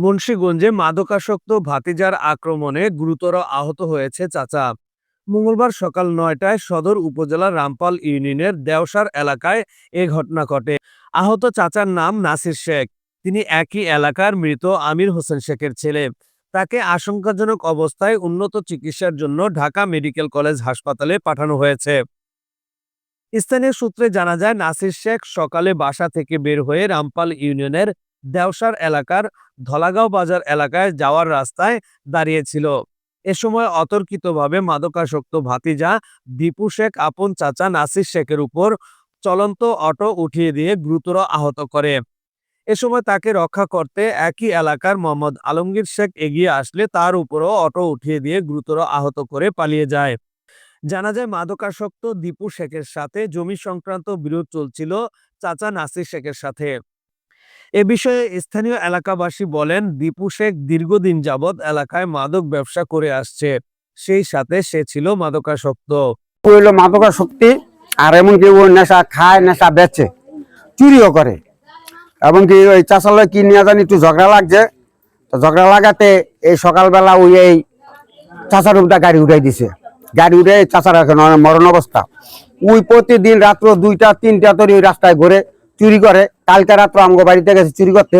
মুন্সীগঞ্জে মাদকাসক্ত ভাতিজার আক্রমণে গুরুতর আহত হয়েছে চাচা। মঙ্গলবার সকাল নয়টায় সদর উপজেলার রামপাল ইউনিয়নের দেওসার এলাকায় এ ঘটনা ঘটে। আহত চাচার নাম নাসির শেখ। তিনি একই এলাকার মৃত আমির হোসেন শেখের ছেলে। তাকে আশঙ্কাজনক অবস্থায় উন্নত চিকিৎসার জন্য ঢাকা মেডিকেল কলেজ হাসপাতালে পাঠানো হয়েছে। স্থানীয় সূত্রে জানা যায়, নাসির শেখ সকালে বাসা থেকে বের হয়ে রামপাল ইউনিয়নের দেওসার এলাকার ধলাগাঁও বাজার এলাকায় যাওয়ার রাস্তায় দাঁড়িয়েছিল। এ সময় অতর্কিতভাবে মাদকাসক্ত ভাতিজা দীপু শেখ আপন চাচা নাসির শেখের উপর চলন্ত অটো উঠিয়ে দিয়ে গুরুতর আহত করে। এ সময় তাকে রক্ষা করতে একই এলাকার মোহাম্মদ আলমগীর শেখ এগিয়ে আসলে তার উপরও অটো উঠিয়ে দিয়ে গুরুতর আহত করে পালিয়ে যায়। জানা যায় মাদকাসক্ত দীপু শেখের সাথে জমি সংক্রান্ত বিরোধ চলছিল চাচা নাসির শেখের সাথে। এ বিষয়ে স্থানীয় এলাকাবাসী বলেন, দীপু শেখ দীর্ঘদিন যাবৎ এলাকায় মাদক ব্যবসা করে আসছে। সেই সাথে সে ছিল মাদকাসক্ত। হইল মাদকা শক্তি আর এমনকি ও নেশা খায়, নেশা বেচে, চুরিও করে। এমনকি ওই চাষালয় কি নিয়ে জানি একটু ঝগড়া লাগছে। তো ঝগড়া লাগাতে এই সকালবেলা ওই এই চাষার উপরটা গাড়ি উঠাই দিছে। গাড়ি উঠে চাষার মরণ অবস্থা। ওই প্রতিদিন রাত্র দুইটা, তিনটা তরি ওই রাস্তায় ঘুরে চুরি করে। কালকে রাত্র আমগো বাড়িতে গেছে চুরি করতে।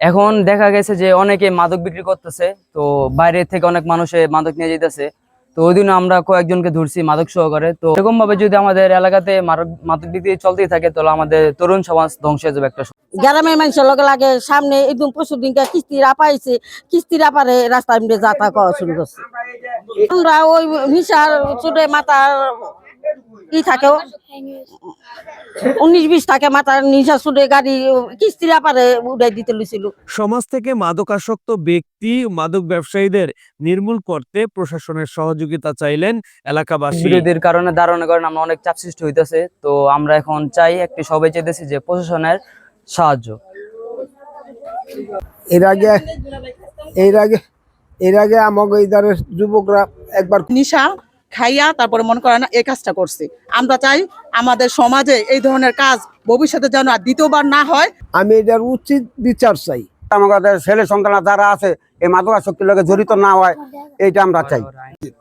এখন দেখা গেছে যে অনেকে মাদক বিক্রি করতেছে। তো বাইরে থেকে অনেক মানুষে মাদক নিয়ে যেতেছে তো ওই দিন আমরা কয়েকজনকে ধরছি মাদক সহকারে। তো এরকম ভাবে যদি আমাদের এলাকাতে মাদক মাদক বিক্রি চলতেই থাকে তাহলে আমাদের তরুণ সমাজ ধ্বংস হয়ে যাবে একটা। গ্রামের মানুষের লগে লাগে সামনে একদম পরশু দিনকে কিস্তির আপাইছে কিস্তির আপারে রাস্তায় এমনি যাতা করা শুরু করছে। আমরা ওই নিশার চুটে মাথার ই থাকে উনিশ বিশ থাকে মাথার নিশা চুটে গাড়ি কিস্তির আপারে উড়াই দিতে লুছিল সমাজ থেকে মাদকাসক্ত ব্যক্তি মাদক ব্যবসায়ীদের নির্মূল করতে প্রশাসনের সহযোগিতা চাইলেন এলাকাবাসী। বিরোধীর কারণে দাঁড়ানোর কারণে আমরা অনেক চাপ সৃষ্টি হইতেছে। তো আমরা এখন চাই একটি সবাই চাইতেছি যে প্রশাসনের সাহায্য। এর আগে এর আগে এর আগে আমাকে যুবকরা একবার নিশা খাইয়া তারপরে মনে করেন এই কাজটা করছে। আমরা চাই আমাদের সমাজে এই ধরনের কাজ ভবিষ্যতে যেন আর দ্বিতীয়বার না হয়। আমি এটার উচিত বিচার চাই। আমাদের ছেলে সন্তান যারা আছে, এই মাদকা শক্তির লগে জড়িত না হয়, এইটা আমরা চাই।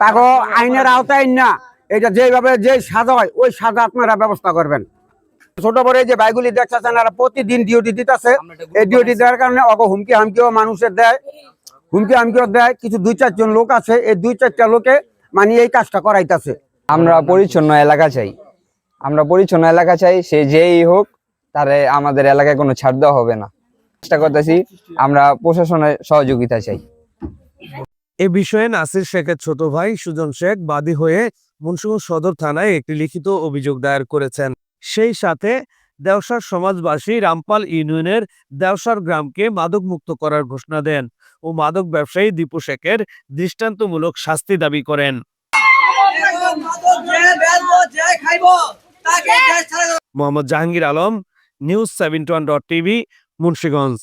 তাকে আইনের আওতায় না এটা যেভাবে যে সাজা হয়, ওই সাজা আপনারা ব্যবস্থা করবেন। ছোট বড় যে বাইগুলি দেখতেছেন, এরা প্রতিদিন ডিউটি দিতেছে। এই ডিউটি দেওয়ার কারণে অগ হুমকি হামকিও মানুষের দেয়। হুমকি হামকিও দেয়। কিছু দুই চারজন লোক আছে, এই দুই চারটা লোকে মানে এই কাজটা করাইতেছে। আমরা পরিচ্ছন্ন এলাকা চাই। আমরা পরিচ্ছন্ন এলাকা চাই সে যেই হোক তারে আমাদের এলাকায় কোনো ছাড় দেওয়া হবে না। চেষ্টা করতেছি আমরা প্রশাসনের সহযোগিতা চাই। এ বিষয়ে নাসির শেখের ছোট ভাই সুজন শেখ বাদী হয়ে মুন্সিগঞ্জ সদর থানায় একটি লিখিত অভিযোগ দায়ের করেছেন। সেই সাথে দেওসার সমাজবাসী রামপাল ইউনিয়নের দেওসার গ্রামকে মাদক মুক্ত করার ঘোষণা দেন। ও মাদক ব্যবসায়ী দীপু শেখের দৃষ্টান্তমূলক শাস্তি দাবি করেন। Mohammad Jahangir Alam news seven dot TV Munshiganj.